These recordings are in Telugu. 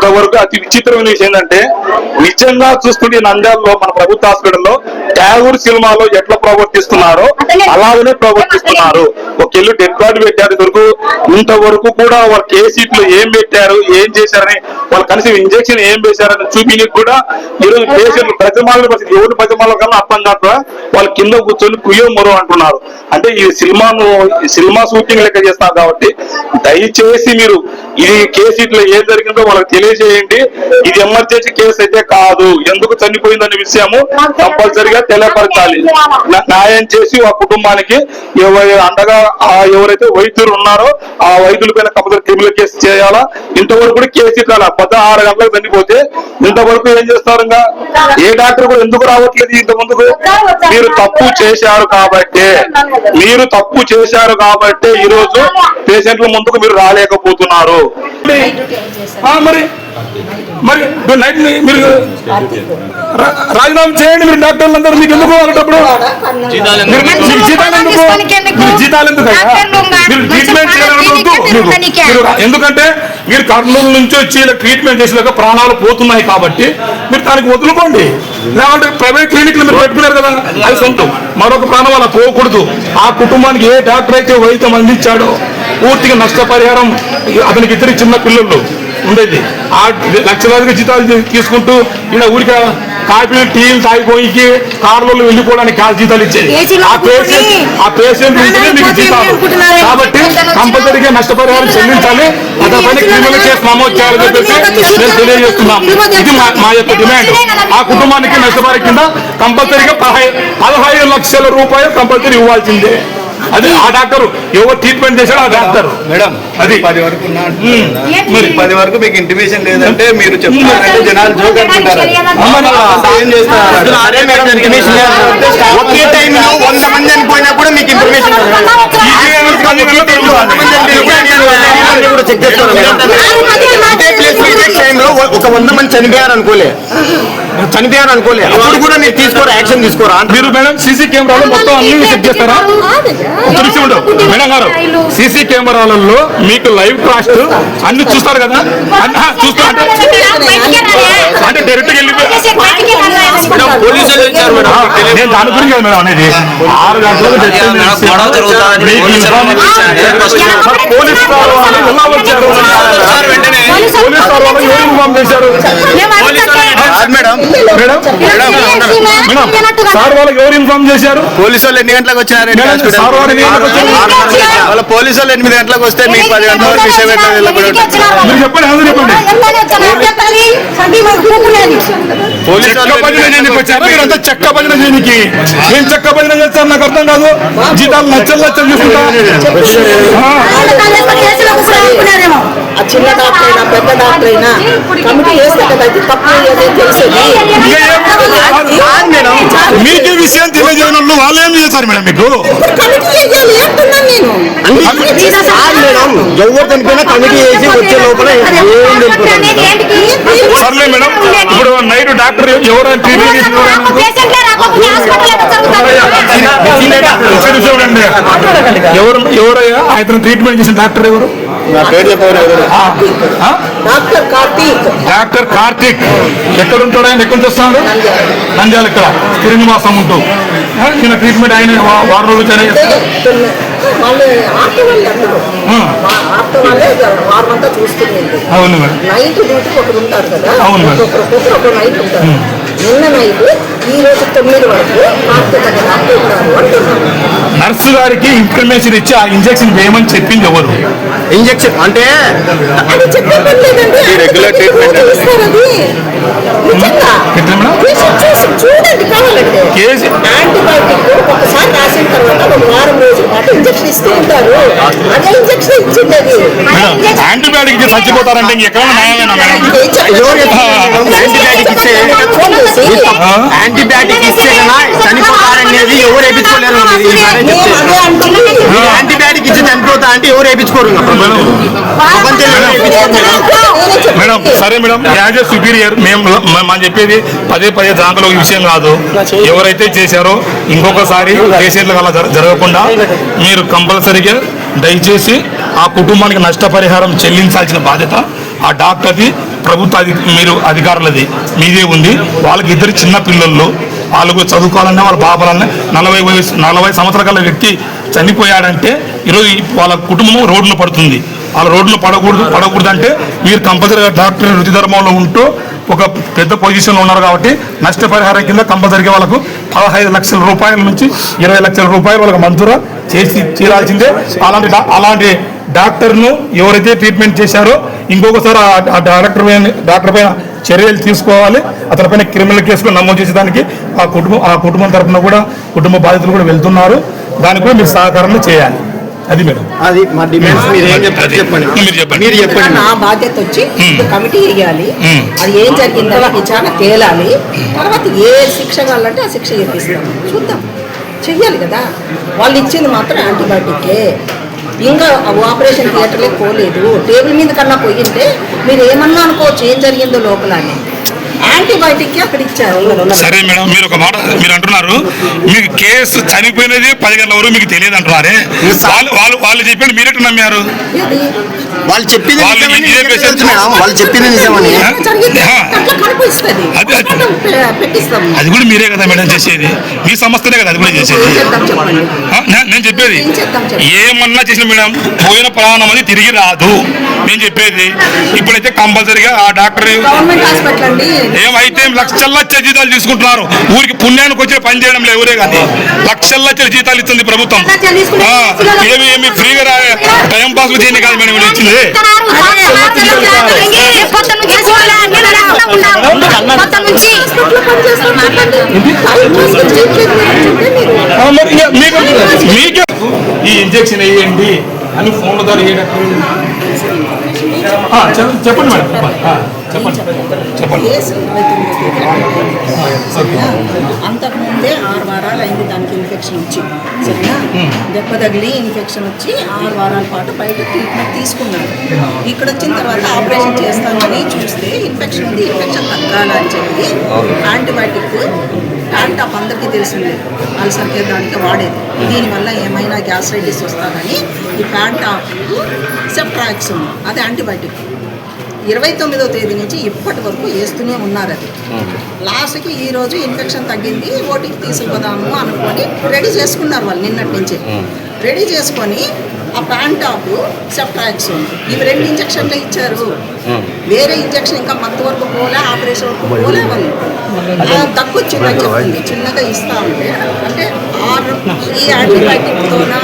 ఇంతవరకు అతి విచిత్రమైన విషయం ఏంటంటే నిజంగా చూస్తుంటే ఈ నంద్యాలలో మన ప్రభుత్వ హాస్పిటల్లో ట్యాగూర్ సినిమాలో ఎట్లా ప్రవర్తిస్తున్నారో అలాగనే ప్రవర్తిస్తున్నారు. ఒక ఇల్లు డెడ్ బాడీ పెట్టారు ఇంతవరకు ఇంతవరకు కూడా వాళ్ళ కేసీట్లో ఏం పెట్టారు ఏం చేశారని వాళ్ళు కనీసం ఇంజక్షన్ ఏం వేశారని చూపించడానికి కూడా ఈరోజు పేషెంట్లు ప్రతిమాల పరిస్థితి ఎవరు ప్రతిమాల కన్నా అర్థం కాక వాళ్ళు కింద కూర్చొని కుయ్యో మరో అంటున్నారు. అంటే ఈ సినిమాను సినిమా షూటింగ్ లెక్క చేస్తారు కాబట్టి దయచేసి మీరు ఇది కేసు ఇట్లా ఏం జరిగిందో వాళ్ళకి తెలియజేయండి. ఇది ఎమర్జెన్సీ కేసు అయితే కాదు. ఎందుకు చనిపోయిందనే విషయము కంపల్సరిగా తెలియపరచాలి. న్యాయం చేసి ఆ కుటుంబానికి అండగా ఎవరైతే వైద్యులు ఉన్నారో ఆ వైద్యుల పైన కంపల్సరీ క్రిమినల్ కేసు చేయాలా? ఇంతవరకు కూడా కేసు ఇట్లా పొద్దు ఆరు గంటలకు చనిపోతే ఇంతవరకు ఏం చేస్తారు ఇంకా? ఏ డాక్టర్ కూడా ఎందుకు రావట్లేదు ఇంత ముందుకు? మీరు తప్పు చేశారు కాబట్టి. మీరు తప్పు చేశారు కాబట్టి ఈ రోజు పేషెంట్ల ముందుకు మీరు రాలేకపోతున్నారు. మరి మరి నైట్ మీరు రా- రాజీనామా చేయండి మీరు డాక్టర్లు అందరూ మీకు ఎందుకు మీకు జీతాలు ఎందుకు మీరు జీతాలు ఎందుకు ట్రీట్మెంట్ ఎందుకంటే మీరు కర్నూలు నుంచి వచ్చి ఇలా ట్రీట్మెంట్ చేసినాక ప్రాణాలు పోతున్నాయి కాబట్టి మీరు దానికి వదులుకోండి. లేదంటే ప్రైవేట్ క్లినిక్లు మీరు పెట్టుకున్నారు కదా అది సొంతం. మరొక ప్రాణం అలా పోకూడదు. ఆ కుటుంబానికి ఏ డాక్టర్ అయితే వైద్యం అందించాడో పూర్తిగా నష్టపరిహారం అతనికి ఇద్దరు చిన్న పిల్లలు ఉండేది. ఆ లక్షలాదిగా జీతాలు తీసుకుంటూ ఇలా ఊరిక కాఫీలు టీలు తాగిపోయి కార్లలో వెళ్ళిపోవడానికి కాదు జీతాలు ఇచ్చేది ఆ పేషెంట్ ఆ మీకు జీతాలు? కాబట్టి కంపల్సరీగా నష్టపరిహారం చెల్లించాలి. అతనిపైన క్రిమినల్ కేసు నమోదు చేయాలని చెప్పేసి మేము తెలియజేస్తున్నాం. ఇది మా- యొక్క డిమాండ్. ఆ కుటుంబానికి నష్టపరి కింద కంపల్సరీగా పదహై- పదహైదు లక్షల రూపాయలు కంపల్సరీ ఇవ్వాల్సిందే. అది ఆ డాక్టర్ ఎవరు ట్రీట్మెంట్ చేశాడో ఆ డాక్టర్. మేడం అది. పది వరకు. మరి పది వరకు మీకు ఇంటిమేషన్ లేదంటే మీరు చెప్తున్నారంటే జనాలు జోక్ అనుకుంటారు ఏం ఇన్ఫర్మేషన్ ఒకే టైంలో వంద మంది చనిపోయినా కూడా మీకు ఇన్ఫర్మేషన్ చెక్ చేస్తారు ఇదే ప్లేస్ ఇదే టైంలో ఒక వంద మంది చనిపోయారు అనుకోలే. చనిపోయారు అనుకోలే. అప్పుడు కూడా మీరు తీసుకోరా యాక్షన్ తీసుకోరా? మీరు మేడం సీసీ కెమెరాలో మొత్తం అన్ని చెక్ చేస్తారా. మేడం గారు సీసీ కెమెరాలలో మీకు లైవ్ కాస్ట్ అన్ని చూస్తారు కదా? చూస్తారు అంటే- అంటే డైరెక్ట్ వెళ్ళిపోయి పోలీసులు నేను దాని గురించి మేడం అనేది ఆరు గంటలకు పోలీస్ చేశారు సార్ వాళ్ళకి ఎవరు ఇన్ఫార్మ్ చేశారు పోలీసు వాళ్ళు ఎన్ని గంటలకు వచ్చారు పోలీసు వాళ్ళు ఎనిమిది గంటలకు వస్తే మీకు పది గంటల వరకు విషయం మీరు చెప్పండి అందరూ చెప్పండి పోలీసు చెక్క వాళ్ళు చెక్క భజన చేయడానికి ఏం చెక్క భజన నాకు అర్థం కాదు జీతాలు లచ్చలు లచ్చలు తీసుకుంటా మేడం మీకే విషయం తెలియజేయని చేశారు మేడం మీకు ఎవరు? చనిపోయినా కమిటీ వేసి వచ్చే లోపల సర్లే మేడం? ఇప్పుడు నైట్ డాక్టర్ ఎవరైనా చూడండి ఎవరు ఎవరయ్యా? ఆయన ట్రీట్మెంట్ చేసిన డాక్టర్ ఎవరు? నా పేరు చెప్పారు ఆ, ఆ? డాక్టర్ కార్తీక్. డాక్టర్ కార్తిక్. ఎక్కడ ఉంటాడు ఆయన? ఎక్కడి నుంచి వస్తున్నాడు నంద్యాల. ఇక్కడ శ్రీనివాసం ఉంటూ. ఈయన ట్రీట్మెంట్ ఆయన వా- వారం రోజులు చూస్తుంది అవును మేడం. నైట్ డ్యూటీ ఒకరు ఉంటారు కదా. అవును మేడం. ఒక్కొక్కరు ఒక నైట్ ఉంటారు. నిన్న నైట్ ఈ రోజు తొమ్మిది వరకు ఉన్నారు అంటున్నారు. నర్సు గారికి ఇన్ఫర్మేషన్ ఇచ్చి ఆ ఇంజెక్షన్ వేయమని చెప్పింది ఎవరు? ఇంజక్షన్ అంటే యాంటీబయాటిక్ ఒకసారి రాసిన తర్వాత ఒక వారం రోజుల పాటు ఇంజక్షన్ ఇస్తూ ఉంటారు. అదే ఇంజక్షన్ ఇచ్చింది అది. మేడం యాంటీబయాటిక్ ఇచ్చి చచ్చిపోతారంటే? యాంటీబయాటిక్ ఇస్తే? యాంటీబయాటిక్ ఇస్తే చనిపోతారనేది ఎవరు వేయించుకోలేరు యాంటీబయాటిక్ ఇచ్చి చనిపోతా అంటే ఎవరు వేయించుకోరు మేడం. మేడం సరే మేడం. యాజ్ ఏ సుపీరియర్ మేము మ- మనం చెప్పేది పదే పదే దాంట్లో విషయం కాదు. ఎవరైతే చేశారో ఇంకొకసారి పేషెంట్లకు అలా జర- జరగకుండా మీరు కంపల్సరీగా దయచేసి ఆ కుటుంబానికి నష్టపరిహారం చెల్లించాల్సిన బాధ్యత ఆ డాక్టర్ది ప్రభుత్వ మీరు అధికారులది మీదే ఉంది. వాళ్ళకి ఇద్దరు చిన్న పిల్లలు. వాళ్ళకు చదువుకోవాలన్నా వాళ్ళ బాబాలన్నా నలభై వయసు నలభై సంవత్సరాల వ్యక్తి చనిపోయాడంటే ఈరోజు వాళ్ళ కుటుంబం రోడ్లు పడుతుంది. వాళ్ళ రోడ్లు పడకూడదు పడకూడదు అంటే మీరు కంపల్సరీగా డాక్టర్ వృత్తి ధర్మంలో ఉంటూ ఒక పెద్ద పొజిషన్లో ఉన్నారు కాబట్టి నష్టపరిహారం కింద కంపల్సరీగా వాళ్ళకు పదహైదు లక్షల రూపాయల నుంచి ఇరవై లక్షల రూపాయలు వాళ్ళకి మంజూరు. చేసి తీరాల్సిందే అలాంటి అలాంటి డాక్టర్ను ఎవరైతే ట్రీట్మెంట్ చేశారో ఇంకొకసారి ఆ- డాక్టర్ పైన డాక్టర్ పైన చర్యలు తీసుకోవాలి. అతని పైన క్రిమినల్ కేసులు నమోదు చేసేదానికి ఆ కుటుంబం ఆ కుటుంబం తరపున కూడా కుటుంబ బాధితులు కూడా వెళ్తున్నారు. దానికి కూడా మీరు సహకారం చేయాలి. అది మేడం. అది మా డిమాండ్స్ మీరు ఏం చెప్తారు చెప్పండి మీరు చెప్పండి. మీరు చెప్పండి నా బాధ్యత వచ్చి. కమిటీ వేయాలి. అది ఏం జరిగిందో విచారణ తేలాలి. తర్వాత ఏ శిక్ష కావాలంటే ఆ శిక్ష చేపిస్తాం. చూద్దాం. చెయ్యాలి కదా. వాళ్ళు ఇచ్చింది మాత్రం యాంటీబయాటికే. ఇంకా ఆపరేషన్ థియేటర్లే పోలేదు. టేబుల్ మీద కన్నా పోయింటే మీరు ఏమన్నా అనుకోవచ్చు ఏం జరిగిందో లోపల అని. యాంటీబయాటిక్ అక్కడ ఇచ్చారు. సరే మేడం మీరు ఒక మాట మీరు అంటున్నారు. మీకు కేసు చనిపోయినది పది గంటల వరకు మీకు తెలియదు అంటున్నారే. వాళ్ళు వాళ్ళు వాళ్ళు చెప్పి మీరెట్టు నమ్మారు? వాళ్ళు చెప్పింది వాళ్ళు చెప్పింది నిజమని. అది- కూడా మీరే కదా మేడం చేసేది. మీ సంస్థనే కదా అది కూడా చేసేది. నేను చెప్పేది. ఏమన్నా చేసిన మేడం పోయిన ప్రాణం అది తిరిగి రాదు. నేను చెప్పేది. ఇప్పుడైతే కంపల్సరీగా ఆ డాక్టర్ గవర్నమెంట్ హాస్పిటల్ అండి. ఏమైతే లక్షల లక్ష జీతాలు తీసుకుంటున్నారు. ఊరికి పుణ్యానికి వచ్చే పని చేయడం లేదు ఎవరే కానీ. లక్షల లక్షల జీతాలు ఇస్తుంది ప్రభుత్వం. ఏమి ఏమి ఫ్రీగా రా టైం పాస్ చేయని కాదు మేడం మీకు మీకే ఈ ఇంజెక్షన్ వేయండి అని ఫోన్ల ద్వారా చెప్పండి మేడం. చెప్పండి. చెప్పండి. వారాలు అయింది దానికి ఇన్ఫెక్షన్ వచ్చి సరేనా? దెబ్బ తగిలి ఇన్ఫెక్షన్ వచ్చి ఆరు వారాల పాటు బయట ట్రీట్మెంట్ తీసుకున్నాడు ఇక్కడ వచ్చిన తర్వాత ఆపరేషన్ చేస్తామని చూస్తే ఇన్ఫెక్షన్ ఉంది ఇన్ఫెక్షన్ తగ్గాలని చెప్పి యాంటీబయాటిక్ ప్యాంటాప్ అందరికీ తెలిసిందే. అల్సర్కే దానికి వాడేది. దీనివల్ల ఏమైనా గ్యాస్ట్రైటిస్ వస్తుందని ఈ ప్యాంటాప్ సెప్ట్రాక్స్ అది యాంటీబయాటిక్ ఇరవై తొమ్మిదో తేదీ నుంచి ఇప్పటి వరకు వేస్తూనే ఉన్నారు అది. లాస్ట్కి ఈ రోజు ఇన్ఫెక్షన్ తగ్గింది ఓటికి తీసుకుపోదాము అనుకొని రెడీ చేసుకున్నారు వాళ్ళు నిన్నటి నుంచి. రెడీ చేసుకొని ఆ ప్యాంటాప్ సెప్ట్రాక్స్ ఇవి రెండు ఇంజక్షన్లు ఇచ్చారు. వేరే ఇంజక్షన్ ఇంకా మత్తు వరకు పోలే ఆపరేషన్ వరకు పోలే వాళ్ళు. ఆ, తగ్గొచ్చిందని చెప్పింది చిన్నగా ఇస్తా ఉంటే. అంటే ఆరు ఈ యాంటీబయాటిక్తోన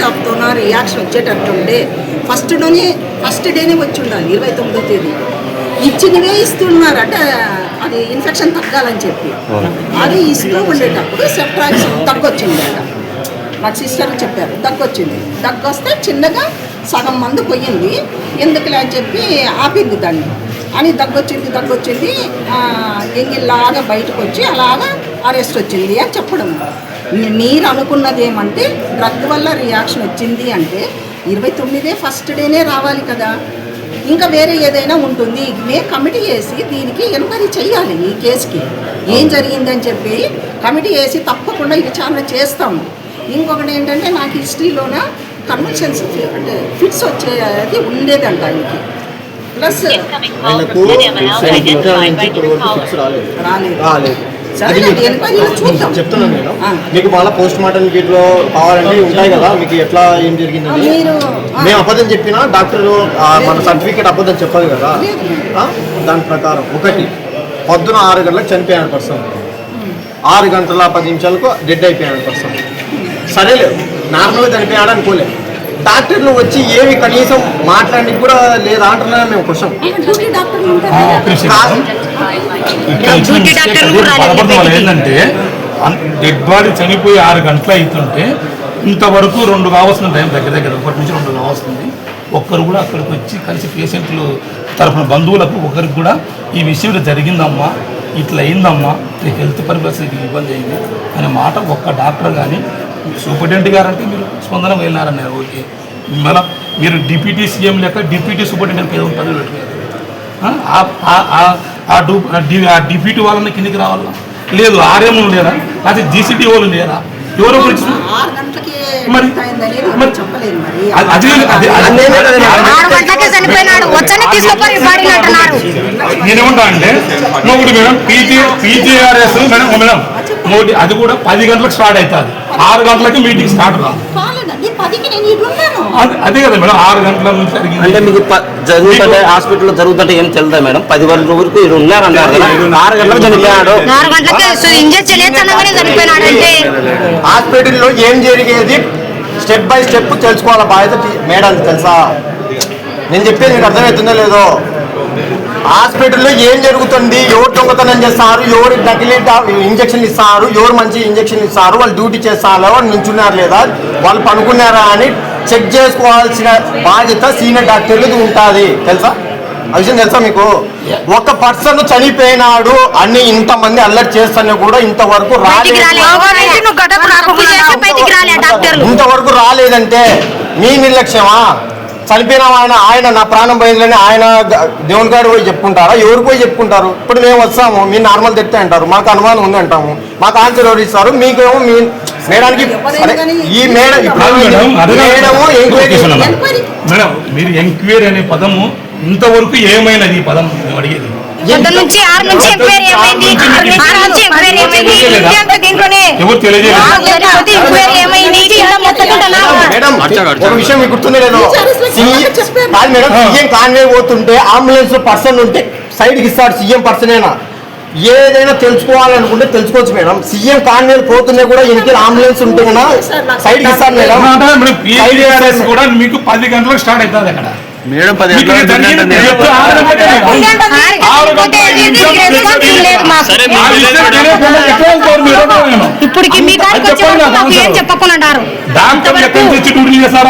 ప్యాంటాప్తోన రియాక్షన్ వచ్చేటట్టుండే. ఫస్ట్ డోనే ఫస్ట్ డేనే వచ్చి ఉండాలి ఇరవై తొమ్మిదో తేదీ. ఇచ్చినవే ఇస్తున్నారు అంటే అది ఇన్ఫెక్షన్ తగ్గాలని చెప్పి. అది ఇస్తూ ఉండేటప్పుడు సెప్ట్రాక్స్ తగ్గొచ్చింది అట నాకు సిస్టర్ చెప్పారు దగ్గొచ్చింది దగ్గొస్తే చిన్నగా సగం మందు పోయింది. ఎందుకులే అని చెప్పి ఆపింది దాన్ని. అని దగ్గొచ్చింది దగ్గొచ్చింది ఆ, ఎంగిల్లాగా బయటకు వచ్చి అలాగా అరెస్ట్ వచ్చింది అని చెప్పడం మీ- మీరు అనుకున్నది ఏమంటే డ్రగ్ వల్ల రియాక్షన్ వచ్చింది అంటే ఇరవై తొమ్మిదే ఫస్ట్ డేనే రావాలి కదా. ఇంకా వేరే ఏదైనా ఉంటుంది. మేము కమిటీ వేసి దీనికి ఎంక్వైరీ చేయాలి ఈ కేసుకి. ఏం జరిగిందని చెప్పి కమిటీ వేసి తప్పకుండా ఈ విచారణ చేస్తాము ఇంకొకటి ఏంటంటే నాకు హిస్టరీలోన కన్వెన్షన్స్ అంటే ఫిట్స్ వచ్చేది ఉండేదంట ఆయనకి. ప్లస్ రాలేదు. చెప్తున్నాను ఆ. మీకు మళ్ళీ పోస్ట్ మార్టం వీటిలో కావాలంటే ఉంటాయి కదా మీకు ఎట్లా ఏం జరిగిందని. మేము అబద్ధం చెప్పినా డాక్టర్ మన సర్టిఫికేట్ అబద్ధం చెప్పదు కదా? దాని ప్రకారం ఒకటి పొద్దున ఆరు గంటలకు చనిపోయాడు పర్సన్ ఆరు గంటల పది నిమిషాలకు డెడ్ అయిపోయాడు పర్సన్ సరేలే నార్మల్గా చనిపోయాడు అనుకోలే. డాక్టర్లు వచ్చి ఏమి కనీసం మాట్లాడడానికి కూడా లేదా అంటున్నా మేము క్వశ్చన్? ఏంటంటే డెడ్ బాడీ చనిపోయి ఆరు గంటలు అవుతుంటే ఇంతవరకు రెండు కావాల్సిన టైం దగ్గర దగ్గర ఒకటి నుంచి రెండు కావాల్సింది ఒక్కరు కూడా అక్కడికి వచ్చి కలిసి పేషెంట్లు తరఫున బంధువులకు ఒకరికి కూడా ఈ విషయం జరిగిందమ్మా ఇట్లా అయిందమ్మా నీకు హెల్త్ పరిస్థితికి ఇబ్బంది అయింది అనే మాట ఒక్క డాక్టర్ కానీ సూపరింటెండెంట్ గారు అంటే మీరు స్పందన వెళ్ళినారన్నారు ఓకే మళ్ళీ మీరు డిప్యూటీ సీఎం లెక్క డిప్యూటీ సూపరింటెండెంట్ ఏదో పదవి పెట్టారు ఆ, డు- ఆ డిప్యూటీ వాళ్ళని కిందికి రావాలా. లేదు ఆర్ఎంలు లేరా? లేకపోతే జీసీటీ వాళ్ళు లేరా? ఎవరో మరి- నేనేమంటా అంటే మేడం పీజీ పీజీఆర్ఎస్ మేడం ఓ మేడం అది కూడా పది గంటలకు స్టార్ట్ అవుతుంది. ఆరు గంటలకి మీటింగ్ స్టార్ట్ కాదు అది కదా మేడం ఆరు గంటల నుంచి జరిగింది. అంటే మీకు జరుగుతుంటే హాస్పిటల్లో జరుగుతుంటే ఏం తెలుదా మేడం? పది వరకు వరకు మీరు ఉన్నారన్నారు కదా? ఆరు గంటలకు చనిపోయాడు. హాస్పిటల్లో ఏం జరిగేది? స్టెప్ బై స్టెప్ తెలుసుకోవాల బాధ్యత? మేడం తెలుసా? నేను చెప్పేది మీకు అర్థమవుతుందో లేదో? హాస్పిటల్లో ఏం జరుగుతుంది? ఎవరు దొంగతనం చేస్తారు? ఎవరు నకిలీ ఇంజక్షన్ ఇస్తారు? ఎవరు మంచి ఇంజక్షన్ ఇస్తారు? వాళ్ళు డ్యూటీ చేస్తారో? వాళ్ళు నించున్నారు లేదా? వాళ్ళు పనుకున్నారా అని చెక్ చేసుకోవాల్సిన బాధ్యత సీనియర్ డాక్టర్లది ఉంటుంది. తెలుసా? ఆ విషయం తెలుసా మీకు? ఒక పర్సన్ చనిపోయినాడు అని ఇంతమంది అల్లరి చేస్తానే కూడా ఇంతవరకు రాలేదు. ఇంతవరకు రాలేదంటే మీ నిర్లక్ష్యమా? చనిపోయిన ఆయన ఆయన నా ప్రాణం పోయిందని ఆయన దేవుని గారు పోయి చెప్పుకుంటారా? ఎవరు పోయి చెప్పుకుంటారు? ఇప్పుడు మేము వస్తాము మీ నార్మల్ తెస్తే అంటారు మాకు అనుమానం ఉంది అంటాము మాకు ఆన్సర్ ఎవరు ఇస్తారు? మీకేమో మీ మేడానికి ఈ మేడం. Madam enquiry madam. మీరు ఎంక్వైరీ అనే పదము ఇంతవరకు ఏమైనది ఈ పదం? అడిగేది. పొద్దున్న నుంచి ఆరు నుంచి ఎంక్వైరీ ఏమైంది? ఆరు నుంచి ఎంక్వైరీ ఏమైంది? ఇది అంతా దీంట్లోనే. ఎవరు తెలియజేయలేదు? ఆ, లేకపోతే ఎంక్వైరీ ఏమైంది? కింద మొత్తుకుంటున్నా మేడం ఒక విషయం మీకు గుర్తుందో లేదో టీచర్స్ సీ- చెప్పారు. కాదు మేడం. ఆ. సీఎం కాన్వే పోతుంటే అంబులెన్స్ పర్సన్ ఉంటే సైడ్కి ఇస్తాడు సీఎం పర్సనేనా ఏదైనా తెలుసుకోవాలనుకుంటే తెలుసుకోవచ్చు మేడం. సీఎం కాన్వే పోతుంటే కూడా ఇంటికి అంబులెన్స్ ఉంటే సైడ్కి ఇస్తాడు మేడం. కూడా మీకు పది గంటలకు స్టార్ట్ అవుతుంది అక్కడ. మేడం పది. ఇప్పటికి మీ కాడికి వచ్చి నాకు మాకు ఏం ఆన్సర్. చెప్పకుండా